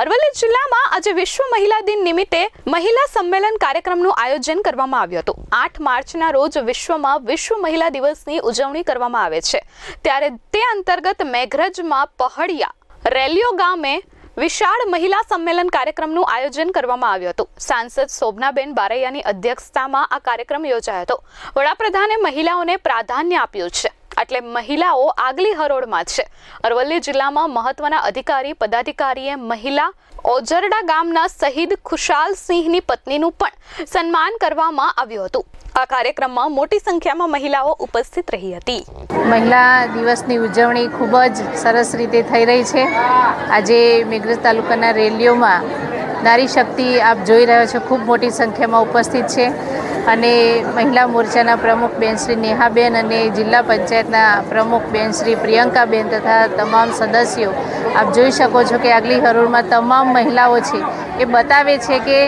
અરવલ્લી જિલ્લામાં આજે વિશ્વ મહિલા દિન નિમિત્તે મહિલા સંમેલન કાર્યક્રમનું આયોજન કરવામાં આવ્યું હતું. આઠ માર્ચના રોજ વિશ્વમાં વિશ્વ મહિલા દિવસની ઉજવણી કરવામાં આવે છે. ત્યારે તે અંતર્ગત મેઘરજમાં પહડિયા રેલિયો ગામે વિશાળ મહિલા સંમેલન કાર્યક્રમનું આયોજન કરવામાં આવ્યું હતું. સાંસદ શોભનાબેન બારૈયાની અધ્યક્ષતામાં આ કાર્યક્રમ યોજાયો હતો. વડાપ્રધાને મહિલાઓને પ્રાધાન્ય આપ્યું છે. એટલે મહિલાઓ આગલી હરોળમાં છે. અરવલ્લી જિલ્લામાં મહત્વના અધિકારી, પદાધિકારીએ મહિલા ઓજરડા ગામના શહીદ ખુશાલ સિંહની પત્નીનું પણ સન્માન કરવામાં આવ્યું હતું. આ કાર્યક્રમમાં મોટી સંખ્યામાં મહિલાઓ ઉપસ્થિત રહી હતી. મહિલા દિવસની ઉજવણી ખૂબ જ સરસ રીતે થઈ રહી છે. આજે મેઘરજ તાલુકાના રેલીઓમાં નારી શક્તિ આપ જોઈ રહ્યો છો, ખૂબ મોટી સંખ્યામાં ઉપસ્થિત છે. અને મહિલા મોરચાના પ્રમુખ બેન શ્રી નેહાબેન અને જિલ્લા પંચાયતના પ્રમુખ બેન શ્રી પ્રિયંકાબેન તથા તમામ સદસ્યો, આપ જોઈ શકો છો કે આગલી હરોળમાં તમામ મહિલાઓ છે. એ બતાવે છે કે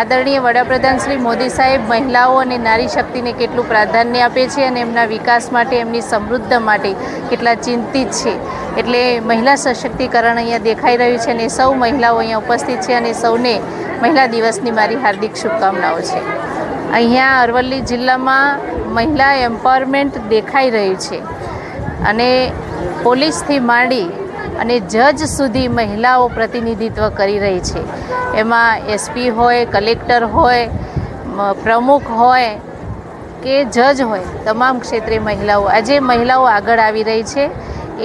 આદરણીય વડાપ્રધાન શ્રી મોદી સાહેબ મહિલાઓ અને નારી શક્તિને કેટલું પ્રાધાન્ય આપે છે અને એમના વિકાસ માટે, એમની સમૃદ્ધ માટે કેટલા ચિંતિત છે. એટલે મહિલા સશક્તિકરણ અહીંયા દેખાઈ રહ્યું છે અને સૌ મહિલાઓ અહીંયા ઉપસ્થિત છે અને સૌને મહિલા દિવસની મારી હાર્દિક શુભકામનાઓ છે. અહીંયા અરવલ્લી જિલ્લામાં મહિલા એમ્પાવરમેન્ટ દેખાઈ રહ્યું છે અને પોલીસથી માંડી અને જજ સુધી મહિલાઓ પ્રતિનિધિત્વ કરી રહી છે. એમાં એસપી હોય, કલેક્ટર હોય પ્રમુખ હોય કે જજ હોય, તમામ ક્ષેત્રે મહિલાઓ. આજે મહિલાઓ આગળ આવી રહી છે.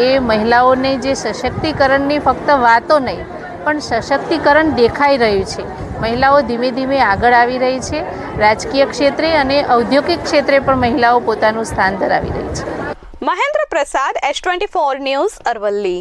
એ મહિલાઓને જે સશક્તિકરણની ફક્ત વાતો નહીં પણ સશક્તિકરણ દેખાઈ રહ્યું છે. મહિલાઓ ધીમે ધીમે આગળ આવી રહી છે. રાજકીય ક્ષેત્રે અને ઔદ્યોગિક ક્ષેત્રે પણ મહિલાઓ પોતાનું સ્થાન ધરાવી રહી છે. Mahendra Prasad S twenty four news Aravalli.